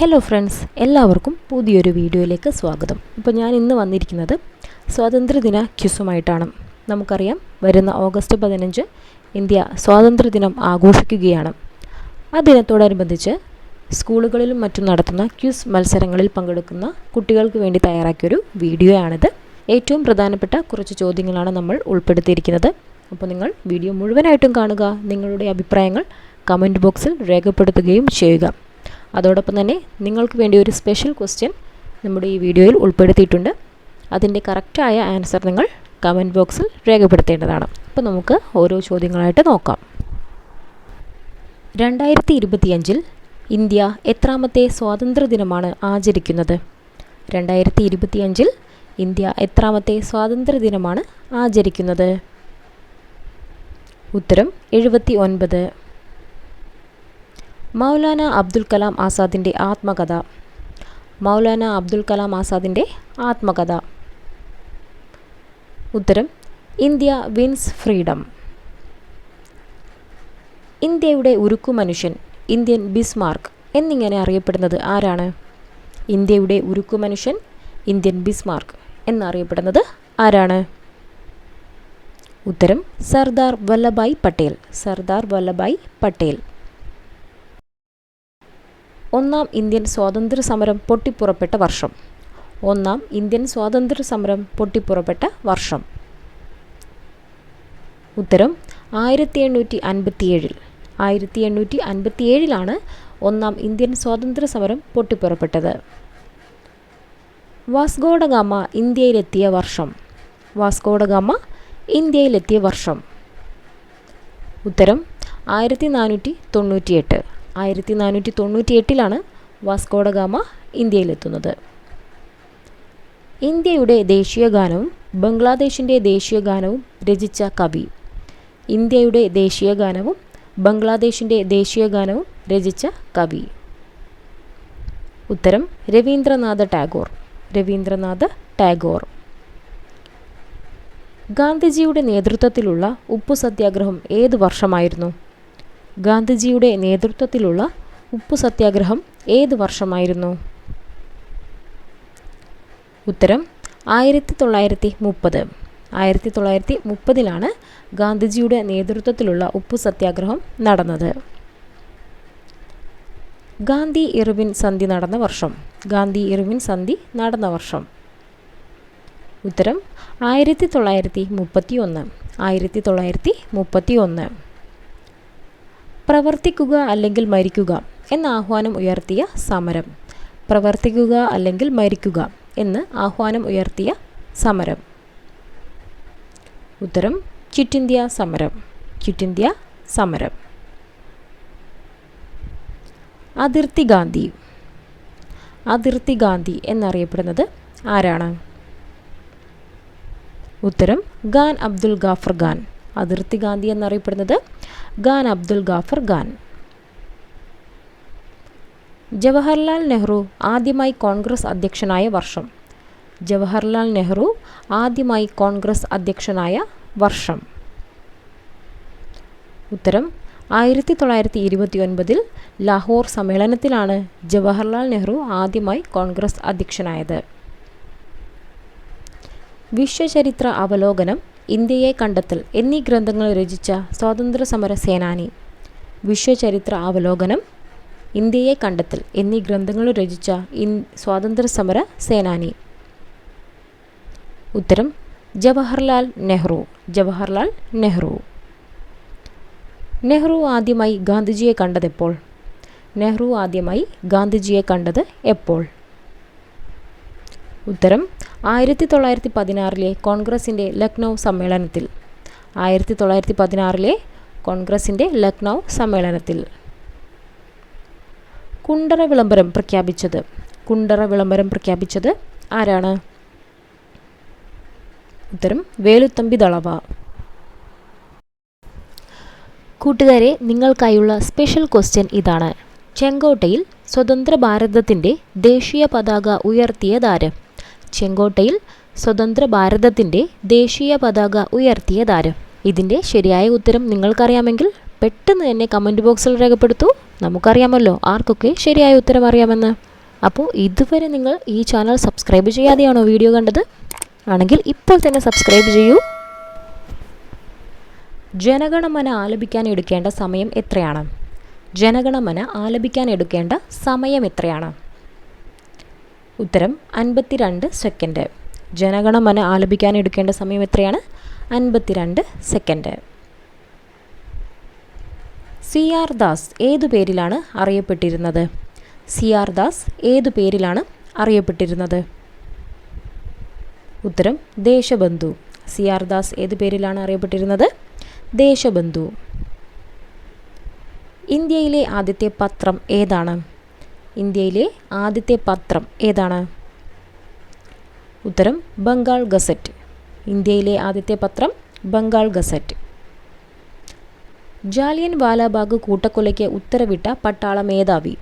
Hello friends എല്ലാവർക്കും പുതിയൊരു വീഡിയോയിലേക്ക് സ്വാഗതം. ഇപ്പോൾ ഞാൻ ഇന്ന് വന്നിരിക്കുന്നത് സ്വാതന്ത്ര്യദിന ക്യുസുമായിട്ടാണ് നമുക്കറിയാം വരുന്ന ഓഗസ്റ്റ് പതിനഞ്ച് ഇന്ത്യ സ്വാതന്ത്ര്യദിനം ആഘോഷിക്കുകയാണ്. ആ ദിനത്തോടനുബന്ധിച്ച് സ്കൂളുകളിലും മറ്റും നടത്തുന്ന ക്യുസ് മത്സരങ്ങളിൽ പങ്കെടുക്കുന്ന കുട്ടികൾക്ക് വേണ്ടി തയ്യാറാക്കിയൊരു വീഡിയോയാണിത്. ഏറ്റവും പ്രധാനപ്പെട്ട കുറച്ച് ചോദ്യങ്ങളാണ് നമ്മൾ ഉൾപ്പെടുത്തിയിരിക്കുന്നത്. അപ്പോൾ നിങ്ങൾ വീഡിയോ മുഴുവനായിട്ടും കാണുക നിങ്ങളുടെ അഭിപ്രായങ്ങൾ കമന്റ് ബോക്സിൽ രേഖപ്പെടുത്തുകയും ചെയ്യുക. അതോടൊപ്പം തന്നെ നിങ്ങൾക്ക് വേണ്ടി ഒരു സ്പെഷ്യൽ ക്വസ്റ്റ്യൻ നമ്മുടെ ഈ വീഡിയോയിൽ ഉൾപ്പെടുത്തിയിട്ടുണ്ട്. അതിന്റെ കറക്റ്റായ ആൻസർ നിങ്ങൾ കമന്റ് ബോക്സിൽ രേഖപ്പെടുത്തേണ്ടതാണ്. അപ്പോൾ നമുക്ക് ഓരോ ചോദ്യങ്ങളായിട്ട് നോക്കാം. രണ്ടായിരത്തി ഇരുപത്തിയഞ്ചിൽ ഇന്ത്യ എത്രാമത്തെ സ്വാതന്ത്ര്യ ദിനമാണ് ആചരിക്കുന്നത്? രണ്ടായിരത്തി ഇരുപത്തിയഞ്ചിൽ ഇന്ത്യ എത്രാമത്തെ സ്വാതന്ത്ര്യ ദിനമാണ് ആചരിക്കുന്നത്? ഉത്തരം എഴുപത്തി ഒൻപത് മൗലാന അബ്ദുൽ കലാം ആസാദിന്റെ ആത്മകഥ. മൗലാന അബ്ദുൽ കലാം ആസാദിന്റെ ആത്മകഥ. ഉത്തരം ഇന്ത്യ വിൻസ് ഫ്രീഡം. ഇന്ത്യയുടെ ഉരുക്കു മനുഷ്യൻ ഇന്ത്യൻ ബിസ്മാർക്ക് എന്നിങ്ങനെ അറിയപ്പെടുന്നത് ആരാണ്? ഇന്ത്യയുടെ ഉരുക്കു മനുഷ്യൻ ഇന്ത്യൻ ബിസ്മാർക്ക് എന്നറിയപ്പെടുന്നത് ആരാണ്? ഉത്തരം സർദാർ വല്ലഭായ് പട്ടേൽ. സർദാർ വല്ലഭായ് പട്ടേൽ. ഒന്നാം ഇന്ത്യൻ സ്വാതന്ത്ര്യ സമരം പൊട്ടിപ്പുറപ്പെട്ട വർഷം. ഒന്നാം ഇന്ത്യൻ സ്വാതന്ത്ര്യ സമരം പൊട്ടിപ്പുറപ്പെട്ട വർഷം. ഉത്തരം ആയിരത്തി എണ്ണൂറ്റി അൻപത്തിയേഴിൽ ആയിരത്തി എണ്ണൂറ്റി അൻപത്തിയേഴിലാണ് ഒന്നാം ഇന്ത്യൻ സ്വാതന്ത്ര്യ സമരം പൊട്ടിപ്പുറപ്പെട്ടത്. വാസ്കോഡഗാമ ഇന്ത്യയിലെത്തിയ വർഷം. വാസ്കോഡഗാമ ഇന്ത്യയിലെത്തിയ വർഷം. ഉത്തരം ആയിരത്തി നാനൂറ്റി തൊണ്ണൂറ്റിയെട്ട് ആയിരത്തി നാനൂറ്റി തൊണ്ണൂറ്റി എട്ടിലാണ് വാസ്കോഡഗാമ ഇന്ത്യയിലെത്തുന്നത്. ഇന്ത്യയുടെ ദേശീയ ഗാനവും ബംഗ്ലാദേശിന്റെ ദേശീയ ഗാനവും രചിച്ച കവി. ഇന്ത്യയുടെ ദേശീയ ഗാനവും ബംഗ്ലാദേശിന്റെ ദേശീയ ഗാനവും രചിച്ച കവി. ഉത്തരം രവീന്ദ്രനാഥ ടാഗോർ. രവീന്ദ്രനാഥ ടാഗോർ. ഗാന്ധിജിയുടെ നേതൃത്വത്തിലുള്ള ഉപ്പു സത്യാഗ്രഹം ഏത് വർഷമായിരുന്നു? ഗാന്ധിജിയുടെ നേതൃത്വത്തിലുള്ള ഉപ്പു സത്യാഗ്രഹം ഏത് വർഷമായിരുന്നു? ഉത്തരം ആയിരത്തി തൊള്ളായിരത്തി മുപ്പത് ആയിരത്തി തൊള്ളായിരത്തി മുപ്പതിലാണ് ഗാന്ധിജിയുടെ നേതൃത്വത്തിലുള്ള ഉപ്പു സത്യാഗ്രഹം നടന്നത്. ഗാന്ധി ഇർവിൻ സന്ധി നടന്ന വർഷം. ഗാന്ധി ഇർവിൻ സന്ധി നടന്ന വർഷം. ഉത്തരം ആയിരത്തി തൊള്ളായിരത്തി മുപ്പത്തി ഒന്ന് ആയിരത്തി തൊള്ളായിരത്തി മുപ്പത്തി ഒന്ന് പ്രവർത്തിക്കുക അല്ലെങ്കിൽ മരിക്കുക എന്ന ആഹ്വാനം ഉയർത്തിയ സമരം. പ്രവർത്തിക്കുക അല്ലെങ്കിൽ മരിക്കുക എന്ന് ആഹ്വാനം ഉയർത്തിയ സമരം. ഉത്തരം ക്വിറ്റ് ഇന്ത്യ സമരം. ക്വിറ്റ് ഇന്ത്യ സമരം. അതിർത്തി ഗാന്ധി. അതിർത്തി ഗാന്ധി എന്നറിയപ്പെടുന്നത് ആരാണ്? ഉത്തരം ഖാൻ അബ്ദുൽ ഗാഫർ ഖാൻ. അതിർത്തി ഗാന്ധി എന്നറിയപ്പെടുന്നത് ഖാൻ അബ്ദുൽ ഗാഫർ ഖാൻ. ജവഹർലാൽ നെഹ്റു ആദ്യമായി കോൺഗ്രസ് അധ്യക്ഷനായ വർഷം. ജവഹർലാൽ നെഹ്റു ആദ്യമായി കോൺഗ്രസ് അധ്യക്ഷനായ വർഷം. ഉത്തരം ആയിരത്തി തൊള്ളായിരത്തി ഇരുപത്തി ഒൻപതിൽ ലാഹോർ സമ്മേളനത്തിലാണ് ജവഹർലാൽ നെഹ്റു ആദ്യമായി കോൺഗ്രസ് അധ്യക്ഷനായത്. വിശ്വചരിത്ര അവലോകനം ഇന്ത്യയെ കണ്ടെത്തൽ എന്നീ ഗ്രന്ഥങ്ങൾ രചിച്ച സ്വാതന്ത്ര്യ സമര സേനാനി. വിശ്വചരിത്ര അവലോകനം ഇന്ത്യയെ കണ്ടെത്തൽ എന്നീ ഗ്രന്ഥങ്ങൾ രചിച്ച ഇൻ സ്വാതന്ത്ര്യ സമര സേനാനി. ഉത്തരം ജവഹർലാൽ നെഹ്റു ജവഹർലാൽ നെഹ്റു. നെഹ്റു ആദ്യമായി ഗാന്ധിജിയെ കണ്ടത് എപ്പോൾ? നെഹ്റു ആദ്യമായി ഗാന്ധിജിയെ കണ്ടത് എപ്പോൾ? ഉത്തരം ആയിരത്തി തൊള്ളായിരത്തി പതിനാറിലെ കോൺഗ്രസിന്റെ ലക്നൗ സമ്മേളനത്തിൽ. ആയിരത്തി തൊള്ളായിരത്തി പതിനാറിലെ കോൺഗ്രസിന്റെ ലക്നൗ സമ്മേളനത്തിൽ. കുണ്ടറ വിളംബരം പ്രഖ്യാപിച്ചത്. കുണ്ടറ വിളംബരം പ്രഖ്യാപിച്ചത് ആരാണ്? ഉത്തരം വേലുത്തമ്പി ദളവ. കൂട്ടുകാരെ നിങ്ങൾക്കായുള്ള സ്പെഷ്യൽ ക്വസ്റ്റ്യൻ ഇതാണ്. ചെങ്കോട്ടയിൽ സ്വതന്ത്ര ഭാരതത്തിന്റെ ദേശീയ പതാക ഉയർത്തിയതാര്? ചെങ്കോട്ടയിൽ സ്വതന്ത്ര ഭാരതത്തിന്റെ ദേശീയ പതാക ഉയർത്തിയതാര്? ഇതിന്റെ ശരിയായ ഉത്തരം നിങ്ങൾക്കറിയാമെങ്കിൽ പെട്ടെന്ന് തന്നെ കമന്റ് ബോക്സിൽ രേഖപ്പെടുത്തൂ. നമുക്കറിയാമല്ലോ ആർക്കൊക്കെ ശരിയായ ഉത്തരം അറിയാമെന്ന്. അപ്പോൾ ഇതുവരെ നിങ്ങൾ ഈ ചാനൽ സബ്സ്ക്രൈബ് ചെയ്യാതെയാണോ വീഡിയോ കണ്ടത്? ആണെങ്കിൽ ഇപ്പോൾ തന്നെ സബ്സ്ക്രൈബ് ചെയ്യൂ. ജനഗണമന ആലപിക്കാൻ എടുക്കേണ്ട സമയം എത്രയാണ്? ജനഗണമന ആലപിക്കാൻ എടുക്കേണ്ട സമയം എത്രയാണ്? ഉത്തരം അൻപത്തിരണ്ട് സെക്കൻഡ്. ജനഗണമന ആലപിക്കാൻ എടുക്കേണ്ട സമയം എത്രയാണ്? അൻപത്തിരണ്ട് സെക്കൻഡ്. സി ആർ ദാസ് ഏതു പേരിലാണ് അറിയപ്പെട്ടിരുന്നത്? സി ആർ ദാസ് ഏതു പേരിലാണ് അറിയപ്പെട്ടിരുന്നത്? ഉത്തരം ദേശബന്ധു. സി ആർ ദാസ് ഏതു പേരിലാണ് അറിയപ്പെട്ടിരുന്നത്? ദേശബന്ധു. ഇന്ത്യയിലെ ആദ്യത്തെ പത്രം ഏതാണ്? ഇന്ത്യയിലെ ആദ്യത്തെ പത്രം ഏതാണ്? ഉത്തരം ബംഗാൾ ഗസറ്റ്. ഇന്ത്യയിലെ ആദ്യത്തെ പത്രം ബംഗാൾ ഗസറ്റ്. ജാലിയൻ വാലാബാഗ് കൂട്ടക്കൊലയ്ക്ക് ഉത്തരവിട്ട പട്ടാള മേധാവി.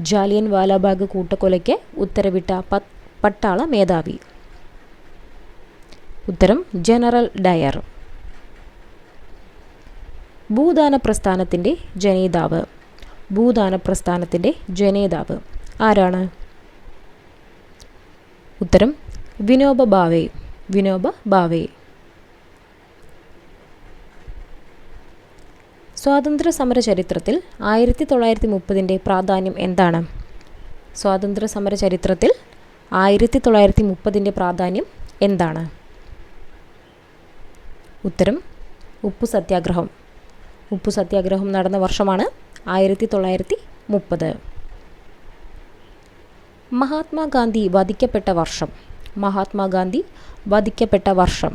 ജാലിയൻ വാലാബാഗ് കൂട്ടക്കൊലയ്ക്ക് ഉത്തരവിട്ട പട്ടാള മേധാവി. ഉത്തരം ജനറൽ ഡയർ. ഭൂദാന പ്രസ്ഥാനത്തിന്റെ ജനേതാവ്. ഭൂദാന പ്രസ്ഥാനത്തിന്റെ ജനേതാവ്. ആരാണ്? ഉത്തരം വിനോബ ഭാവേ വിനോബ ഭാവേ സ്വാതന്ത്ര്യ സമര ചരിത്രത്തിൽ ആയിരത്തി തൊള്ളായിരത്തി മുപ്പതിന്റെ പ്രാധാന്യം എന്താണ്? സ്വാതന്ത്ര്യ സമര ചരിത്രത്തിൽ ആയിരത്തി തൊള്ളായിരത്തി മുപ്പതിന്റെ പ്രാധാന്യം എന്താണ്? ഉത്തരം ഉപ്പു സത്യാഗ്രഹം ഉപ്പു സത്യാഗ്രഹം നടന്ന വർഷമാണ് ആയിരത്തി തൊള്ളായിരത്തി മുപ്പത് മഹാത്മാഗാന്ധി വധിക്കപ്പെട്ട വർഷം. മഹാത്മാഗാന്ധി വധിക്കപ്പെട്ട വർഷം.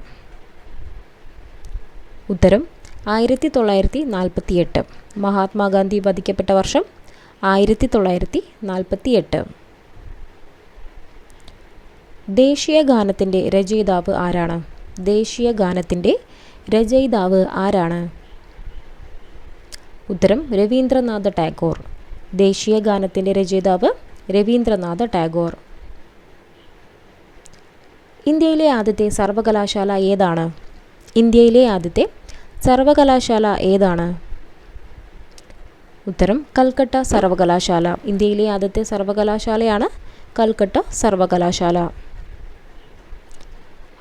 ഉത്തരം ആയിരത്തി തൊള്ളായിരത്തി നാൽപ്പത്തി എട്ട് മഹാത്മാഗാന്ധി വധിക്കപ്പെട്ട വർഷം ആയിരത്തി തൊള്ളായിരത്തി നാൽപ്പത്തി എട്ട് ദേശീയ ഗാനത്തിന്റെ രചയിതാവ് ആരാണ്? ദേശീയ ഗാനത്തിന്റെ രചയിതാവ് ആരാണ്? ഉത്തരം രവീന്ദ്രനാഥ ടാഗോർ. ദേശീയ ഗാനത്തിന്റെ രചയിതാവ് രവീന്ദ്രനാഥ ടാഗോർ. ഇന്ത്യയിലെ ആദ്യത്തെ സർവകലാശാല ഏതാണ്? ഇന്ത്യയിലെ ആദ്യത്തെ സർവകലാശാല ഏതാണ്? ഉത്തരം കൽക്കട്ട സർവകലാശാല. ഇന്ത്യയിലെ ആദ്യത്തെ സർവകലാശാലയാണ് കൽക്കട്ട സർവകലാശാല.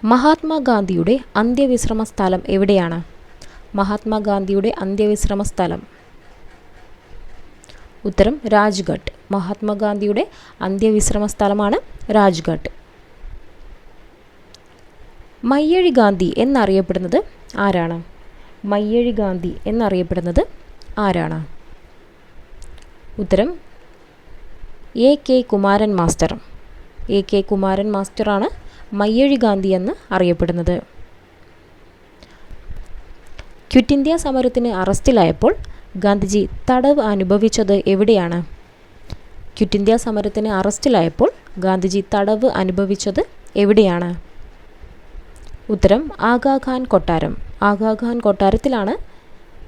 മഹാത്മാഗാന്ധിയുടെ അന്ത്യവിശ്രമ സ്ഥലം എവിടെയാണ്? മഹാത്മാഗാന്ധിയുടെ അന്ത്യവിശ്രമ സ്ഥലം ഉത്തരം രാജ്ഘട്ട്. മഹാത്മാഗാന്ധിയുടെ അന്ത്യവിശ്രമ സ്ഥലമാണ് രാജ്ഘട്ട്. മയ്യഴി ഗാന്ധി എന്നറിയപ്പെടുന്നത് ആരാണ്? മയ്യഴി ഗാന്ധി എന്നറിയപ്പെടുന്നത് ആരാണ്? ഉത്തരം A K Kumaran master. A K Kumaran മാസ്റ്ററാണ് Mayyazhi Gandhi എന്ന് അറിയപ്പെടുന്നത്. ക്വിറ്റ് ഇന്ത്യ സമരത്തിന് അറസ്റ്റിലായപ്പോൾ ഗാന്ധിജി തടവ് അനുഭവിച്ചത് എവിടെയാണ്? ക്വിറ്റ് ഇന്ത്യ സമരത്തിന് അറസ്റ്റിലായപ്പോൾ ഗാന്ധിജി തടവ് അനുഭവിച്ചത് എവിടെയാണ്? ഉത്തരം ആഗാഖാൻ കൊട്ടാരം. ആഗാഖാൻ കൊട്ടാരത്തിലാണ്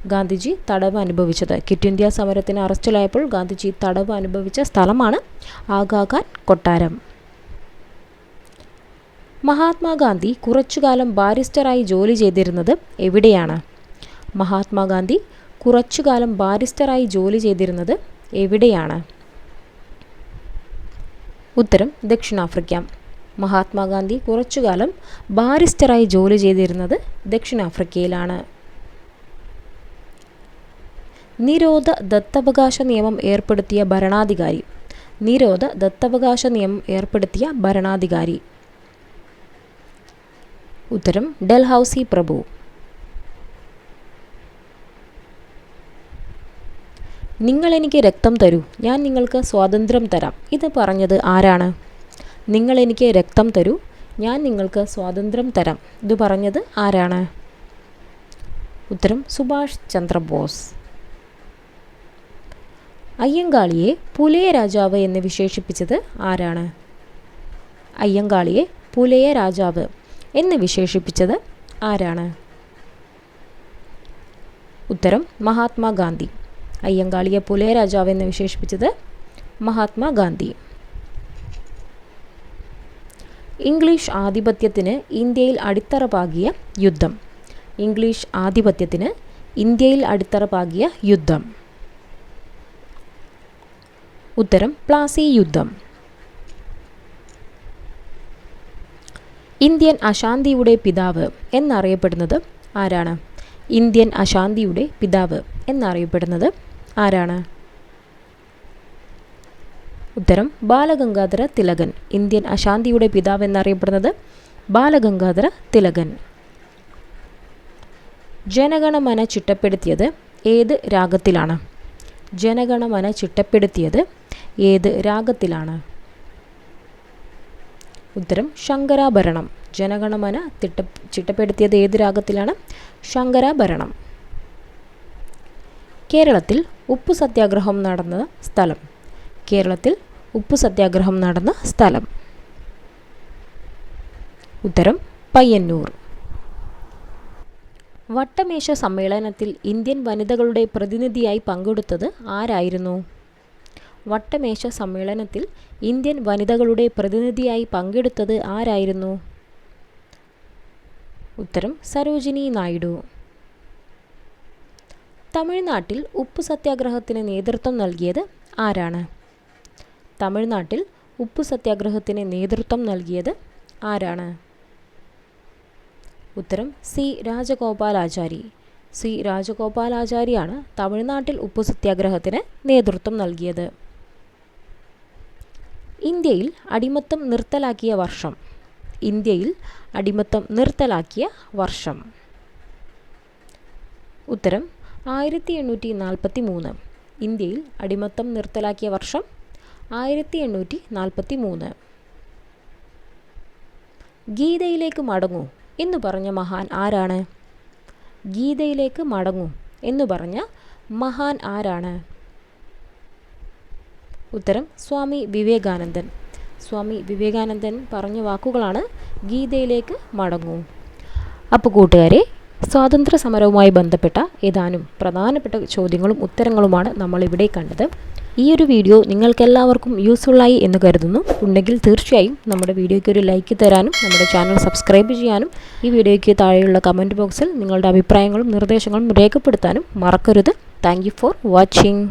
ഗാന്ധിജി തടവ് അനുഭവിച്ചത്. ക്വിറ്റ് ഇന്ത്യ സമരത്തിന് അറസ്റ്റിലായപ്പോൾ ഗാന്ധിജി തടവ് അനുഭവിച്ച സ്ഥലമാണ് ആഗാഖാൻ കൊട്ടാരം. മഹാത്മാഗാന്ധി കുറച്ചുകാലം ബാരിസ്റ്ററായി ജോലി ചെയ്തിരുന്നത് എവിടെയാണ്? മഹാത്മാഗാന്ധി കുറച്ചുകാലം ബാരിസ്റ്ററായി ജോലി ചെയ്തിരുന്നത് എവിടെയാണ്? ഉത്തരം ദക്ഷിണാഫ്രിക്ക. മഹാത്മാഗാന്ധി കുറച്ചുകാലം ബാരിസ്റ്ററായി ജോലി ചെയ്തിരുന്നത് ദക്ഷിണാഫ്രിക്കയിലാണ്. നിരോധ ദത്തവകാശ നിയമം ഏർപ്പെടുത്തിയ ഭരണാധികാരി. നിരോധ ദത്തവകാശ നിയമം ഏർപ്പെടുത്തിയ ഭരണാധികാരി. ഉത്തരം ഡൽഹൌസി പ്രഭു. നിങ്ങൾ എനിക്ക് രക്തം തരൂ. ഞാൻ നിങ്ങൾക്ക് സ്വാതന്ത്ര്യം തരാം. ഇത് പറഞ്ഞത് ആരാണ്? നിങ്ങൾ എനിക്ക് രക്തം തരൂ. ഞാൻ നിങ്ങൾക്ക് സ്വാതന്ത്ര്യം തരാം. ഇത് പറഞ്ഞത് ആരാണ്? ഉത്തരം സുഭാഷ് ചന്ദ്രബോസ്. അയ്യങ്കാളിയെ പുലയ രാജാവ് എന്ന് വിശേഷിപ്പിച്ചത് ആരാണ്? അയ്യങ്കാളിയെ പുലയ രാജാവ് എന്ന് വിശേഷിപ്പിച്ചത് ആരാണ്? ഉത്തരം മഹാത്മാഗാന്ധി. അയ്യങ്കാളിയെ പുലയ രാജാവെന്ന് വിശേഷിപ്പിച്ചത് മഹാത്മാഗാന്ധി ഇംഗ്ലീഷ് ആധിപത്യത്തിന് ഇന്ത്യയിൽ അടിത്തറ പാകിയ യുദ്ധം. ഇംഗ്ലീഷ് ആധിപത്യത്തിന് ഇന്ത്യയിൽ അടിത്തറ പാകിയ യുദ്ധം. ഉത്തരം പ്ലാസി യുദ്ധം. ഇന്ത്യൻ അശാന്തിയുടെ പിതാവ് എന്നറിയപ്പെടുന്നത് ആരാണ്? ഇന്ത്യൻ അശാന്തിയുടെ പിതാവ് എന്നറിയപ്പെടുന്നത് ആരാണ്? ഉത്തരം ബാലഗംഗാധര തിലകൻ. ഇന്ത്യൻ അശാന്തിയുടെ പിതാവ് എന്നറിയപ്പെടുന്നത് ബാലഗംഗാധര തിലകൻ. ജനഗണമന ചിട്ടപ്പെടുത്തിയത് ഏത് രാഗത്തിലാണ്? ജനഗണമന ചിട്ടപ്പെടുത്തിയത് ഏത് രാഗത്തിലാണ്? ഉത്തരം ശങ്കരാഭരണം. ജനഗണമന തിട്ട ചിട്ടപ്പെടുത്തിയത് ഏത് രാഗത്തിലാണ്? ശങ്കരാഭരണം. കേരളത്തിൽ ഉപ്പു സത്യാഗ്രഹം നടന്ന സ്ഥലം. കേരളത്തിൽ ഉപ്പു സത്യാഗ്രഹം നടന്ന സ്ഥലം. ഉത്തരം പയ്യന്നൂർ. വട്ടമേശ സമ്മേളനത്തിൽ ഇന്ത്യൻ വനിതകളുടെ പ്രതിനിധിയായി പങ്കെടുത്തത് ആരായിരുന്നു? വട്ടമേശ സമ്മേളനത്തിൽ ഇന്ത്യൻ വനിതകളുടെ പ്രതിനിധിയായി പങ്കെടുത്തത് ആരായിരുന്നു? ഉത്തരം സരോജിനി നായിഡു. തമിഴ്നാട്ടിൽ ഉപ്പു സത്യാഗ്രഹത്തിന് നേതൃത്വം നൽകിയത് ആരാണ്? തമിഴ്നാട്ടിൽ ഉപ്പു സത്യാഗ്രഹത്തിന് നേതൃത്വം നൽകിയത് ആരാണ്? ഉത്തരം സി രാജഗോപാലാചാരി. സി രാജഗോപാലാചാരിയാണ് തമിഴ്നാട്ടിൽ ഉപ്പു സത്യാഗ്രഹത്തിന് നേതൃത്വം നൽകിയത്. ഇന്ത്യയിൽ അടിമത്തം നിർത്തലാക്കിയ വർഷം. ഇന്ത്യയിൽ അടിമത്തം നിർത്തലാക്കിയ വർഷം. ഉത്തരം ആയിരത്തി എണ്ണൂറ്റി നാൽപ്പത്തി മൂന്ന് ഇന്ത്യയിൽ അടിമത്തം നിർത്തലാക്കിയ വർഷം ആയിരത്തി എണ്ണൂറ്റി നാൽപ്പത്തി മൂന്ന് ഗീതയിലേക്ക് മടങ്ങൂ എന്ന് പറഞ്ഞ മഹാൻ ആരാണ്? ഗീതയിലേക്ക് മടങ്ങൂ എന്ന് പറഞ്ഞ മഹാൻ ആരാണ്? ഉത്തരം സ്വാമി വിവേകാനന്ദൻ. സ്വാമി വിവേകാനന്ദൻ പറഞ്ഞ വാക്കുകളാണ് ഗീതയിലേക്ക് മടങ്ങൂ. അപ്പോൾ കൂട്ടുകാരെ സ്വാതന്ത്ര്യ സമരവുമായി ബന്ധപ്പെട്ട ഏതാനും പ്രധാനപ്പെട്ട ചോദ്യങ്ങളും ഉത്തരങ്ങളുമാണ് നമ്മളിവിടെ കണ്ടത്. ഈ ഒരു വീഡിയോ നിങ്ങൾക്കെല്ലാവർക്കും യൂസ്ഫുള്ളായി എന്ന് കരുതുന്നു. ഉണ്ടെങ്കിൽ തീർച്ചയായും നമ്മുടെ വീഡിയോയ്ക്ക് ഒരു ലൈക്ക് തരാനും നമ്മുടെ ചാനൽ സബ്സ്ക്രൈബ് ചെയ്യാനും ഈ വീഡിയോയ്ക്ക് താഴെയുള്ള കമന്റ് ബോക്സിൽ നിങ്ങളുടെ അഭിപ്രായങ്ങളും നിർദ്ദേശങ്ങളും രേഖപ്പെടുത്താനും മറക്കരുത്. Thank for watching.